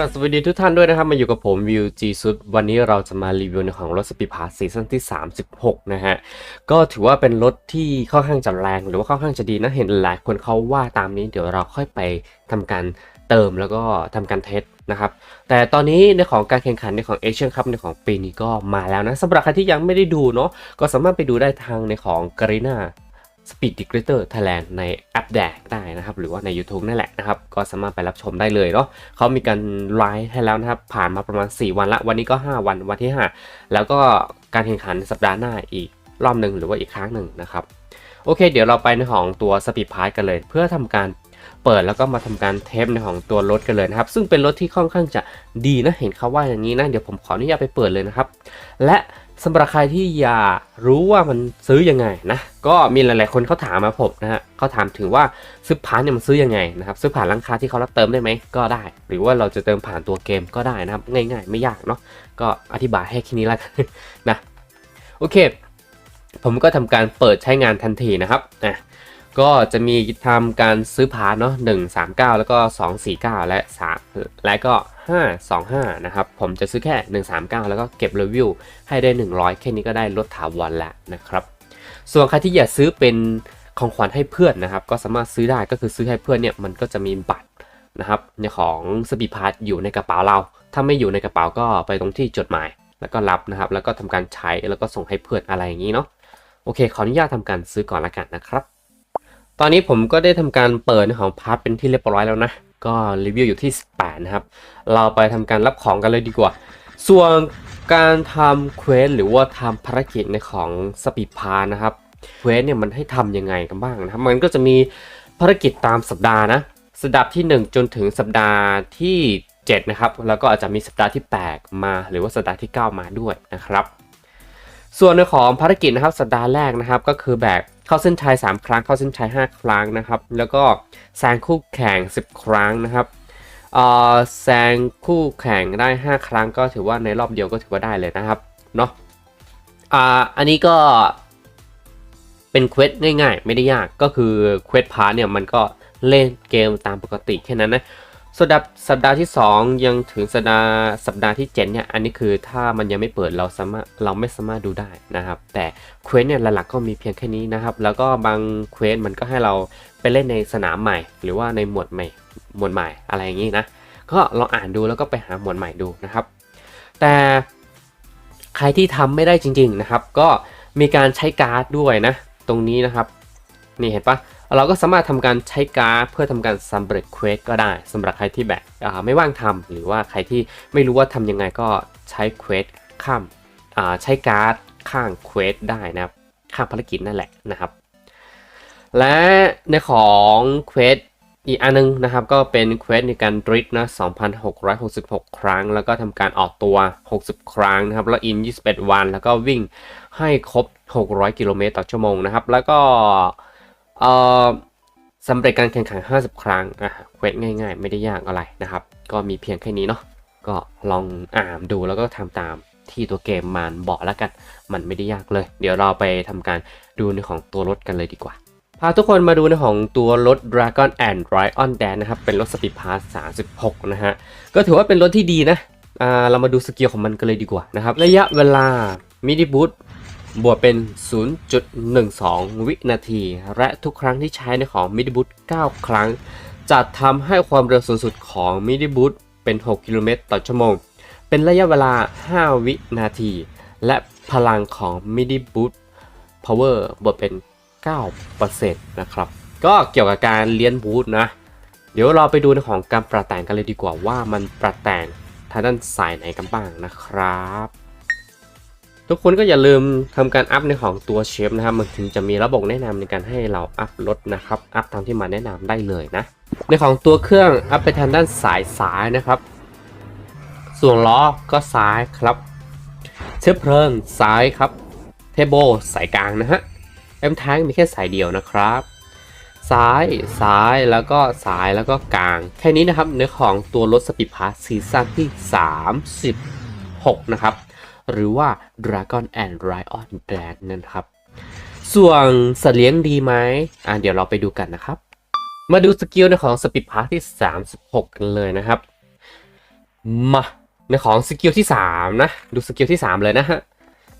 รับสวัสดีทุกท่านด้วยนะครับ มาอยู่กับผมวิวจีสุดวันนี้เราจะมารีวิวในของรถสปีพาสซีซั่นที่ 36 นะฮะ ก็ถือว่าเป็นรถที่ค่อนข้างจะแรง หรือว่าค่อนข้างจะดีนะเห็นหลายคนเขาว่าตามนี้เดี๋ยวเราค่อยไปทำการเติมแล้วก็ทำการเทสนะครับ แต่ตอนนี้ในของการแข่งขันในของเอเชียนคัพในของปีนี้ก็มาแล้วนะสำหรับใครที่ยังไม่ได้ดูเนาะก็สามารถไปดูได้ทางในของกรีนา Speed d e g r a t o r Thailand ในแอปแดกได้นะครับ หรือว่าใน YouTube นั่นแหละนะครับ ก็สามารถไปรับชมได้เลยเนาะเขามีการไลฟ์ให้แล้วนะครับ ผ่านมาประมาณ 4 วันละ วันนี้ก็ 5 วันวันที่ 5 แล้วก็การแข่งขันสัปดาห์หน้าอีกรอบหนึ่งหรือว่าอีกครั้งหนึ่งนะครับ โอเค เดี๋ยวเราไปในของตัว Speed Pass กันเลย เพื่อทำการเปิดแล้วก็มาทำการเทสในของตัวรถกันเลยนะครับ ซึ่งเป็นรถที่ค่อนข้างจะดีนะ เห็นเขาว่าอย่างนี้นะ เดี๋ยวผมขออนุญาตไปเปิดเลยนะครับ และ สำหรับใครที่อยากรู้ว่ามันซื้อยังไงนะ ก็มีหลายๆคนเขาถามมาผมนะฮะเขาถามถึงว่าซื้อผ่านเนี่ยมันซื้อยังไงนะครับซื้อผ่านร้านค้าที่เขารับเติมได้ไหมก็ได้ หรือว่าเราจะเติมผ่านตัวเกมก็ได้นะครับ ง่าย ๆ ไม่ยากเนาะก็อธิบายให้แค่นี้ละกันนะโอเค ผมก็ทำการเปิดใช้งานทันทีนะครับอะ ก็จะมีทำการซื้อพาร์ทเนาะ1 3 9 แล้วก็ 2 4 9 และ3และก็ 5 2 5 นะครับ ผมจะซื้อแค่ 1 3 9 แล้วก็เก็บรีวิวให้ได้ 100 แค่นี้ก็ได้ลดถาวรแล้วนะครับ ส่วนใครที่อยากซื้อเป็นของขวัญให้เพื่อนนะครับ ก็สามารถซื้อได้ก็คือซื้อให้เพื่อนเนี่ยมันก็จะมีบัตรนะครับในของสปีพาร์ทอยู่ในกระเป๋าเรา ถ้าไม่อยู่ในกระเป๋าก็ไปตรงที่จดหมาย แล้วก็รับนะครับ แล้วก็ทำการใช้แล้วก็ส่งให้เพื่อนอะไรอย่างนี้เนาะโอเคขออนุญาตทำการซื้อก่อนละกันนะครับ ตอนนี้ผมก็ได้ทำการเปิดของพาร์ทเป็นที่เรียบร้อยแล้วนะ ก็รีวิวอยู่ที่ 18 นะครับ เราไปทำการรับของกันเลยดีกว่า ส่วนการทำเควสหรือว่าทำภารกิจในของสปีดพาร์นะครับ เควสเนี่ยมันให้ทำยังไงกันบ้างนะครับ มันก็จะมีภารกิจตามสัปดาห์นะ สัปดาห์ที่ 1 จนถึงสัปดาห์ที่ 7 นะครับ แล้วก็อาจจะมีสัปดาห์ที่ 8 มา หรือว่าสัปดาห์ที่ 9 มาด้วยนะครับ ส่วนในของภารกิจนะครับ สัปดาห์แรกนะครับ ก็คือแบบ เข้าเส้นชัย3 ครั้ง เข้าเส้นชัย5 ครั้งนะครับ แล้วก็แซงคู่แข่ง 10 ครั้งนะครับเอ่อแซงคู่แข่งได้ 5 ครั้งก็ถือว่าในรอบเดียวก็ถือว่าได้เลยนะครับเนาะอ่าอันนี้ก็เป็นเควสง่ายๆ ไม่ได้ยากก็คือเควสพาร์เนี่ยมันก็เล่นเกมตามปกติแค่นั้นนะ สัปดาห์สัปดาห์ที่ 2 ยังถึงสัปดาห์สัปดาห์ที่7เนี่ย อันนี้คือถ้ามันยังไม่เปิดเราสามารถเราไม่สามารถดูได้นะครับ แต่เควสเนี่ยหลักๆก็มีเพียงแค่นี้นะครับ แล้วก็บางเควสมันก็ให้เราไปเล่นในสนามใหม่ หรือว่าในหมวดใหม่ หมวดใหม่อะไรอย่างนี้นะ ก็ลองอ่านดูแล้วก็ไปหาหมวดใหม่ดูนะครับ แต่ใครที่ทำไม่ได้จริง ๆนะครับ ก็มีการใช้การ์ดด้วยนะ ตรงนี้นะครับ นี่เห็นปะ เราก็สามารถทำการใช้การ์ดเพื่อทำการซัมเบิรกเควสก็ได้สำหรับใครที่แบบไม่ว่างทำหรือว่าใครที่ไม่รู้ว่าทำยังไงก็ใช้เควสข้ามใช้การ์ดข้างเควสได้นะครับ ข้างภารกิจนั่นแหละนะครับ และในของเควสอีกอันนึงนะครับก็เป็นเควสในการดริฟต์นะ 2,666 ครั้ง แล้วก็ทำการออกตัว 60 ครั้งนะครับ แล้วอิน 21 วัน แล้วก็วิ่งให้ครบ 600 กิโลเมตรต่อชั่วโมงนะครับ แล้วก็ เอ่อสำเร็จการแข่งขัน 50 ครั้งอะเควสง่าย ๆ ไม่ได้ยากอะไรนะครับ ก็มีเพียงแค่นี้เนาะก็ลองอ่านดูแล้วก็ทำตามที่ตัวเกมมันบอกแล้วกัน มันไม่ได้ยากเลย เดี๋ยวเราไปทำการดูในของตัวรถกันเลยดีกว่า พาทุกคนมาดูในของตัวรถ Dragon and Ryan Dan นะครับ เป็นรถ Speed Pass 36 นะฮะ ก็ถือว่าเป็นรถที่ดีนะ อ่า เรามาดูสกิลของมันกันเลยดีกว่านะครับ ระยะเวลามินิบูท บวกเป็น 0.12 วินาที และทุกครั้งที่ใช้ในของมิดิบูท9ครั้ง จะทำให้ความเร็วสูงสุดของมิดิบูทเป็น 6 กิโลเมตรต่อชั่วโมง เป็นระยะเวลา 5 วินาที และพลังของมิดิบูทพาวเวอร์บวกเป็น 9%นะครับ ก็เกี่ยวกับการเลี้ยนบูทนะ เดี๋ยวเราไปดูในของการปรับแต่งกันเลยดีกว่าว่ามันปรับแต่งทางด้านสายไหนกันบ้างนะครับ ทุกคนก็อย่าลืมทำการอัพในของตัวเชฟนะครับ มันถึงจะมีระบบแนะนำในการให้เราอัพรถนะครับ อัพตามที่มาแนะนำได้เลยนะ ในของตัวเครื่องอัพไปทางด้านสายซ้ายนะครับ ส่วนล้อก็ซ้ายครับ เชื้อเพลิงซ้ายครับ เทโบสายกลางนะฮะเอ็มแทงมีแค่สายเดียวนะครับ ซ้าย ซ้าย แล้วก็ซ้าย แล้วก็กลาง แค่นี้นะครับในของตัวรถสปีดพาสซีซั่นที่ 36 นะครับ หรือว่า Dragon and Lion Brand นั่นครับ ส่วนสัตว์เลี้ยงดีไหมอ่าเดี๋ยวเราไปดูกันนะครับ มาดูสกิลในของสปีดพาสที่ 36 กันเลยนะครับ มาในของสกิลที่ 3 นะ ดูสกิลที่ 3 เลยนะฮะ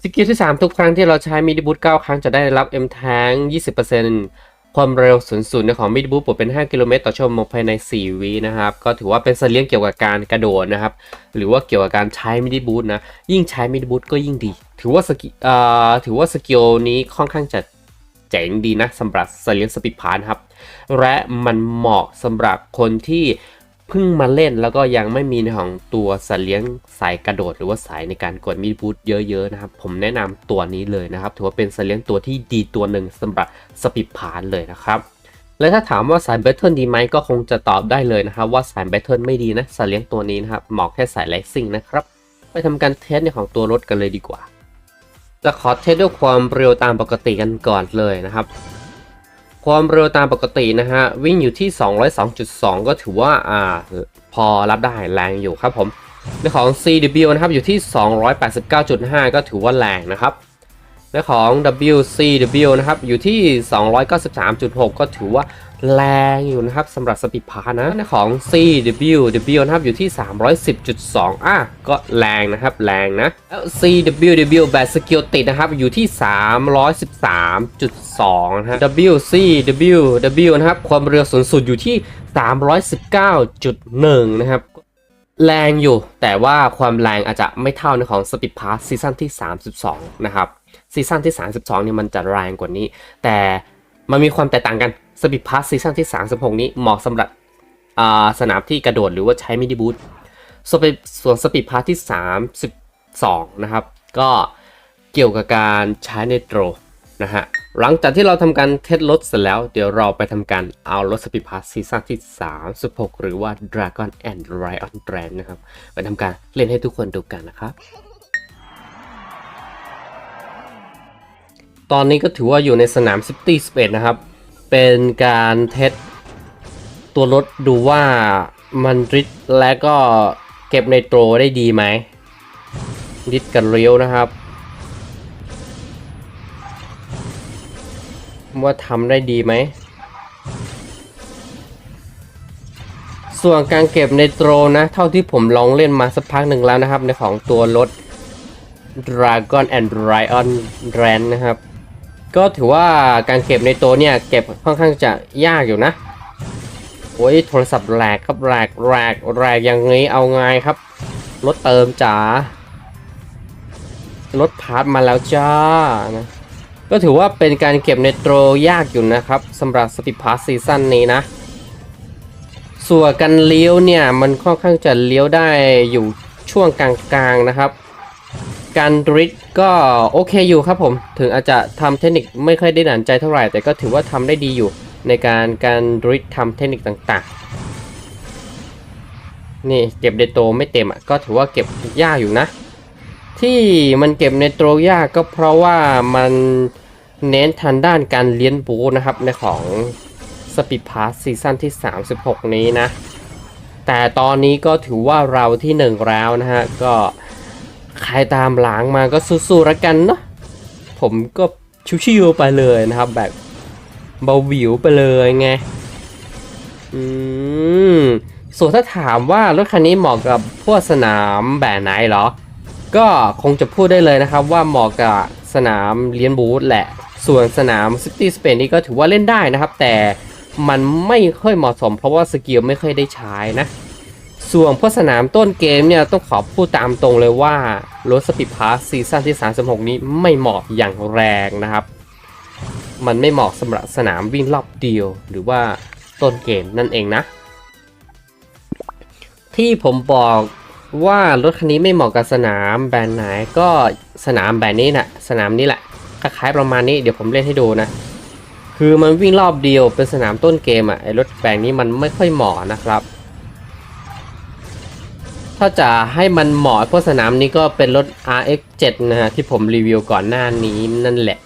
สกิลที่ 3 ทุกครั้งที่เราใช้มิดิบูท9ครั้งจะได้รับ M Tank 20% ความเร็วสูงสุดในของมิดบูปลดเป็น 5 กิโลเมตรต่อชั่วโมงภายใน 4 วินะครับ ก็ถือว่าเป็นสัตว์เลี้ยงเกี่ยวกับการกระโดดนะครับ หรือว่าเกี่ยวกับการใช้มิดบูทนะ ยิ่งใช้มิดบูทก็ยิ่งดี ถือว่าสกิลเอ่อถือว่าสกิลนี้ค่อนข้างจะเจ๋งดีนะสำหรับสัตว์เลี้ยงสปีดพานครับ และมันเหมาะสำหรับคนที่ เพิ่งมาเล่นแล้วก็ยังไม่มีในของตัวสัตว์เลี้ยงสายกระโดดหรือว่าสายในการกดมีดบูทเยอะๆนะครับ ผมแนะนำตัวนี้เลยนะครับ ถือว่าเป็นสัตว์เลี้ยงตัวที่ดีตัวหนึ่งสำหรับสปีดพานเลยนะครับและถ้าถามว่าสายแบทเทิลดีไหมก็คงจะตอบได้เลยนะครับว่าสายแบทเทิลไม่ดีนะสัตว์เลี้ยงตัวนี้นะครับเหมาะแค่สายไลซิ่งนะครับ ไปทำการเทสในของตัวรถกันเลยดีกว่า จะขอเทสด้วยความเร็วตามปกติกันก่อนเลยนะครับ ความเร็วตามปกตินะฮะ วิ่งอยู่ที่ 202.2 ก็ถือว่าอ่าพอรับได้แรงอยู่ครับผมในของ CW นะครับอยู่ที่ 289.5 ก็ถือว่าแรงนะครับ ในของ WCW นะครับ อยู่ที่ 293.6 ก็ถือว่าแรงอยู่นะครับสำหรับสปีดพาร์นะในของ CWW นะครับอยู่ที่ 310.2 อะก็แรงนะครับ แรงนะแล้ว CWW แบบสกิลติดนะครับอยู่ที่ 313.2 นะฮะ WCWW นะครับความเร็วสูงสุดอยู่ที่ 319.1 นะครับแรงอยู่แต่ว่าความแรงอาจจะไม่เท่าในของ Speed Pass ซีซั่นที่ 32 นะครับ ซีซั่นที่ 32เนี่ยมันจะแรงกว่านี้ แต่มันมีความแตกต่างกัน Speed Pass ซีซั่นที่ 36 นี้เหมาะสำหรับอ่าสนามที่กระโดดหรือว่าใช้มิดิบูทส่วนส่วน Speed Pass ที่ 32 นะครับ ก็เกี่ยวกับการใช้ในโตรนะฮะ หลังจากที่เราทำการเทสรถเสร็จแล้ว เดี๋ยวเราไปทำการเอารถสปีดพาสซีซั่นที่ 36 หรือว่า Dragon and Lion Brand นะครับ ไปทำการเล่นให้ทุกคนดูกันนะครับ ตอนนี้ก็ถือว่าอยู่ในสนาม City Space นะครับ เป็นการเทสตัวรถดูว่ามันริดและก็เก็บในโตรได้ดีไหมริดกันเลี้ยวนะครับ ว่าทำได้ดีไหม ส่วนการเก็บในโตรนะ เท่าที่ผมลองเล่นมาสักพักหนึ่งแล้วนะครับ ในของตัวรถ Dragon and Lion Rand นะครับ ก็ถือว่าการเก็บในตัวเนี่ยเก็บค่อนข้างจะยากอยู่นะ โอ้ยโทรศัพท์แหลกครับแหลกแหลกแหลกอย่างงี้เอาไงครับ รถเติมจ๋ารถพาร์ทมาแล้วจ้านะก็ถือว่าเป็นการเก็บในโตรยากอยู่นะครับสำหรับสปีดพาสซีซั่นนี้นะ ส่วนการเลี้ยวเนี่ยมันค่อนข้างจะเลี้ยวได้อยู่ช่วงกลางๆนะครับ การดริฟต์ก็โอเคอยู่ครับผม ถึงอาจจะทำเทคนิคไม่ค่อยได้ดันใจเท่าไหร่ แต่ก็ถือว่าทำได้ดีอยู่ในการการดริฟต์ทำเทคนิคต่างๆ นี่เก็บเดโตไม่เต็มอะก็ถือว่าเก็บยากอยู่นะ ที่มันเก็บในโตรยากก็เพราะว่ามันเน้นทางด้านการเลี้ยนบูนะครับในของ Speed Pass ซีซั่นที่ 36 นี้นะ แต่ตอนนี้ก็ถือว่าเราที่หนึ่งแล้วนะฮะก็ ใครตามหลังมาก็สู้ๆแล้วกันเนาะผมก็ชิวๆไปเลยนะครับแบบเบาหวิวไปเลยไงอืมส่วนถ้าถามว่ารถคันนี้เหมาะกับพวกสนามแบบไหนเหรอ ก็คงจะพูดได้เลยนะครับว่าเหมาะกับสนามเลียนบูธแหละ ส่วนสนามซิตี้สเปนนี่ก็ถือว่าเล่นได้นะครับ แต่มันไม่ค่อยเหมาะสมเพราะว่าสกิลไม่ค่อยได้ใช้นะ ส่วนพวกสนามต้นเกมเนี่ยต้องขอพูดตามตรงเลยว่ารถสปีดพาสซีซั่นที่ 36 นี้ไม่เหมาะอย่างแรงนะครับ มันไม่เหมาะสำหรับสนามวิ่งรอบเดียว หรือว่าต้นเกมนั่นเองนะ ที่ผมบอกว่ารถคันนี้ไม่เหมาะกับสนามแบรนด์ไหนก็สนามแบบนี้นะสนามนี้แหละคล้ายๆประมาณนี้เดี๋ยวผมเล่นให้ดูนะ คือมันวิ่งรอบเดียวเป็นสนามต้นเกมอะ่ะไอรถแบรนด์นี้มันไม่ค่อยเหมาะนะครับ ถ้าจะให้มันเหมาะพวกสนามนี้ก็เป็นรถ RX7 นะฮะที่ผมรีวิวก่อนหน้านี้นั่นแหละ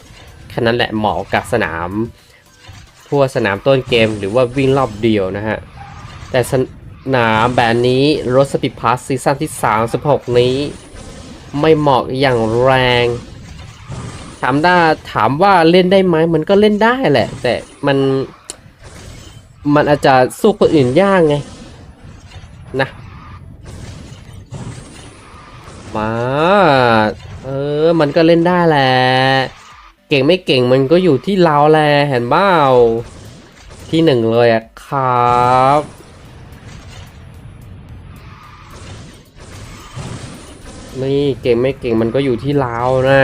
แค่นั้นแหละเหมาะกับสนาม พวกสนามต้นเกมหรือว่าวิ่งรอบเดียวนะฮะ แต่สนามแบบนี้รถสปีดพาสซีซั่นที่ 36 นี้ ไม่เหมาะอย่างแรงถามได้ถามว่าเล่นได้ไหมมันก็เล่นได้แหละ แต่มันมันอาจจะสู้คนอื่นยากไงนะ มา เออ มันก็เล่นได้แหละ เก่งไม่เก่งมันก็อยู่ที่เราแหละเห็นเปล่าที่หนึ่งเลยอะครับนี่เก่งไม่เก่งมันก็อยู่ที่เรานะ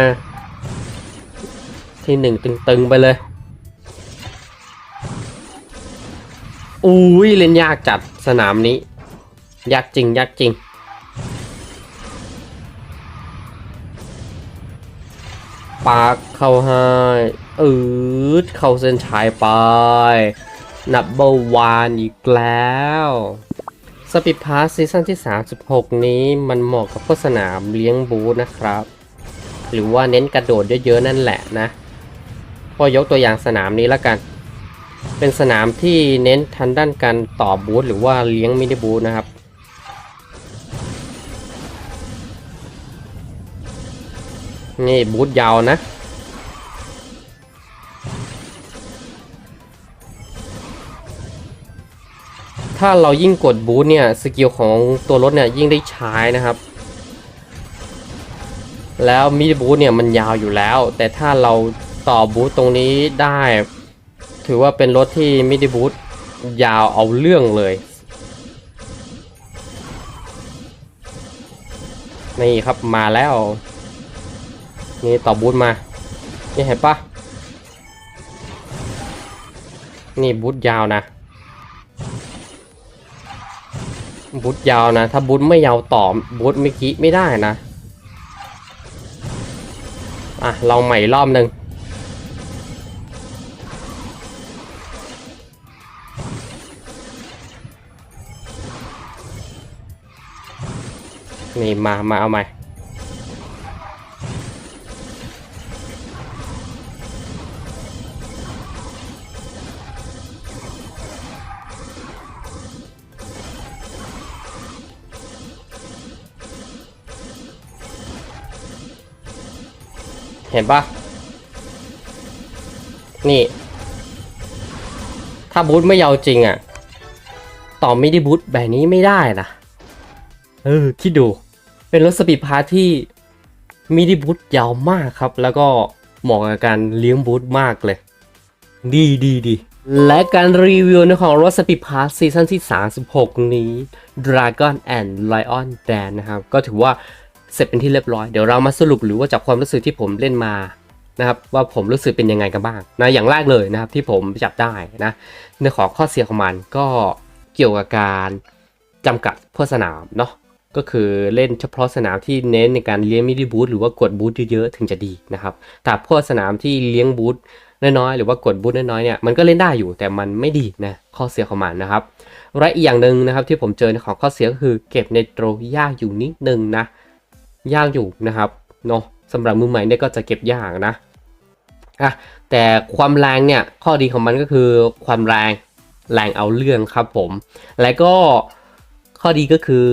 ที่หนึ่งตึงๆไปเลย อุ้ยเล่นยากจัดสนามนี้ ยากจริงยากจริง ปากเข้าให้อืดเข้าเส้นชัยไปนับเบอร์วานอีกแล้วสปีดพาสซีซั่นที่ 36 นี้มันเหมาะกับพวกสนามเลี้ยงบูธนะครับ หรือว่าเน้นกระโดดเยอะๆ นั่นแหละนะ ก็ยกตัวอย่างสนามนี้แล้วกัน เป็นสนามที่เน้นทันด้านการต่อบูธหรือว่าเลี้ยงมินิบูธนะครับ นี่บูธยาวนะ ถ้าเรายิ่งกดบูธเนี่ย สกิลของตัวรถเนี่ยยิ่งได้ใช้นะครับ แล้วมิดบูธเนี่ยมันยาวอยู่แล้ว แต่ถ้าเราต่อบูธตรงนี้ได้ ถือว่าเป็นรถที่มิดบูธยาวเอาเรื่องเลยนี่ครับมาแล้ว นี่ต่อบูธมา นี่เห็นปะนี่บูธยาวนะบูธยาวนะ ถ้าบูธไม่ยาวต่อบูธเมื่อกี้ไม่ได้นะ อะ เราใหม่รอบหนึ่งนี่มา มาเอาใหม่ เห็นปะนี่ ถ้าบูทไม่ยาวจริงอะ่ะ ต่อไม่ได้บูทแบบนี้ไม่ได้นะเออคิดดู เป็นรถสปีดพาร์ทที่มินิบูทยาวมากครับ แล้วก็เหมาะกับการเลี้ยงบูทมากเลย ดีดีดีและการรีวิวในของรถสปีดพาร์ทซีซั่นที่ 36 นี้ Dragon and Lion Dan นะครับ ก็ถือว่า เสร็จเป็นที่เรียบร้อย เดี๋ยวเรามาสรุปหรือว่าจากความรู้สึกที่ผมเล่นมานะครับว่าผมรู้สึกเป็นยังไงกันบ้างนะอย่างแรกเลยนะครับที่ผมจับได้นะในของข้อเสียของมันก็เกี่ยวกับการจำกัดพวกสนามเนาะก็คือเล่นเฉพาะสนามที่เน้นในการเลี้ยงมินิบูธหรือว่ากดบูธเยอะๆถึงจะดีนะครับแต่พวกสนามที่เลี้ยงบูธน้อยๆหรือว่ากดบูธน้อยๆเนี่ยมันก็เล่นได้อยู่แต่มันไม่ดีนะข้อเสียของมันนะครับและอีกอย่างหนึ่งนะครับที่ผมเจอในของข้อเสียก็คือเก็บในโตรยากอยู่นิดนึงนะ ยากอยู่นะครับเนาะสำหรับมือใหม่เนี่ยก็จะเก็บยากนะอะแต่ความแรงเนี่ยข้อดีของมันก็คือความแรงแรงเอาเรื่องครับผม และก็ข้อดีก็คือ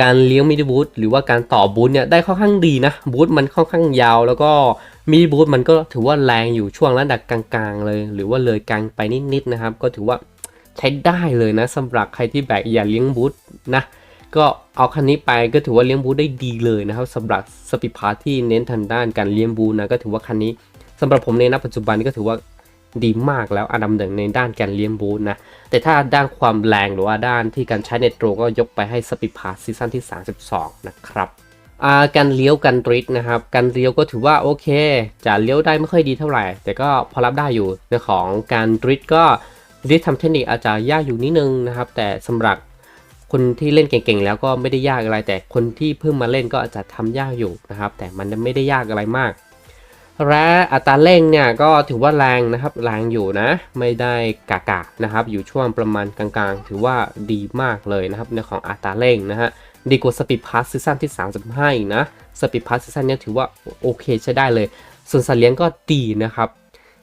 การเลี้ยงมินิบูธหรือว่าการต่อบูธเนี่ยได้ค่อนข้างดีนะบูธมันค่อนข้างยาว แล้วก็มินิบูธมันก็ถือว่าแรงอยู่ช่วงระดับกลางๆ เลย หรือว่าเลยกลางไปนิดๆนะครับ ก็ถือว่าใช้ได้เลยนะสำหรับใครที่แบบอยากเลี้ยงบูธนะ ก็เอาคันนี้ไปก็ถือว่าเลี้ยงบูได้ดีเลยนะครับสำหรับสปีพาที่เน้นทางด้านการเลี้ยงบูนะก็ถือว่าคันนี้สำหรับผมในณปัจจุบันก็ถือว่าดีมากแล้วอันดับหนึ่งในด้านการเลี้ยงบูนะแต่ถ้าด้านความแรงหรือว่าด้านที่การใช้ในโตรก็ยกไปให้สปีพาซีซั่นที่ 32 นะครับการเลี้ยวกันดริฟต์นะครับการเลี้ยวก็ถือว่าโอเค จะเลี้ยวได้ไม่ค่อยดีเท่าไหร่ แต่ก็พอรับได้อยู่ในของการดริฟต์ก็ดริฟต์ทำเทคนิคอาจจะยากอยู่นิดนึงนะครับ แต่สำหรับ คนที่เล่นเก่งๆแล้วก็ไม่ได้ยากอะไร แต่คนที่เพิ่งมาเล่นก็อาจจะทำยากอยู่นะครับ แต่มันไม่ได้ยากอะไรมาก และอัตราเร่งเนี่ยก็ถือว่าแรงนะครับแรงอยู่นะ ไม่ได้กากานะครับ อยู่ช่วงประมาณกลางๆ ถือว่าดีมากเลยนะครับในของอัตราเร่งนะฮะดีกว่าสปีดพาสซีซั่นที่ 35 อีกนะสปีดพาสซีซั่นเนี้ยถือว่าโอเคใช้ได้เลย ส่วนสัตว์เลี้ยงก็ดีนะครับ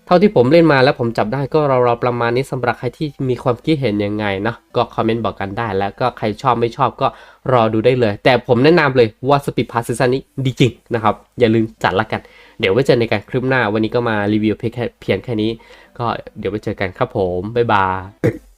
เท่าที่ผมเล่นมาแล้วผมจับได้ก็เราๆประมาณนี้สำหรับใครที่มีความคิดเห็นยังไงนะก็คอมเมนต์บอกกันได้ แล้วก็ใครชอบไม่ชอบก็รอดูได้เลย แต่ผมแนะนำเลยว่าสปีดพาสซีซั่นนี้ดีจริงนะครับ อย่าลืมจัดละกัน เดี๋ยวไว้เจอในการคลิปหน้า วันนี้ก็มารีวิวเพียงแค่เพียงแค่นี้ ก็เดี๋ยวไว้เจอกันครับผมบ๊ายบาย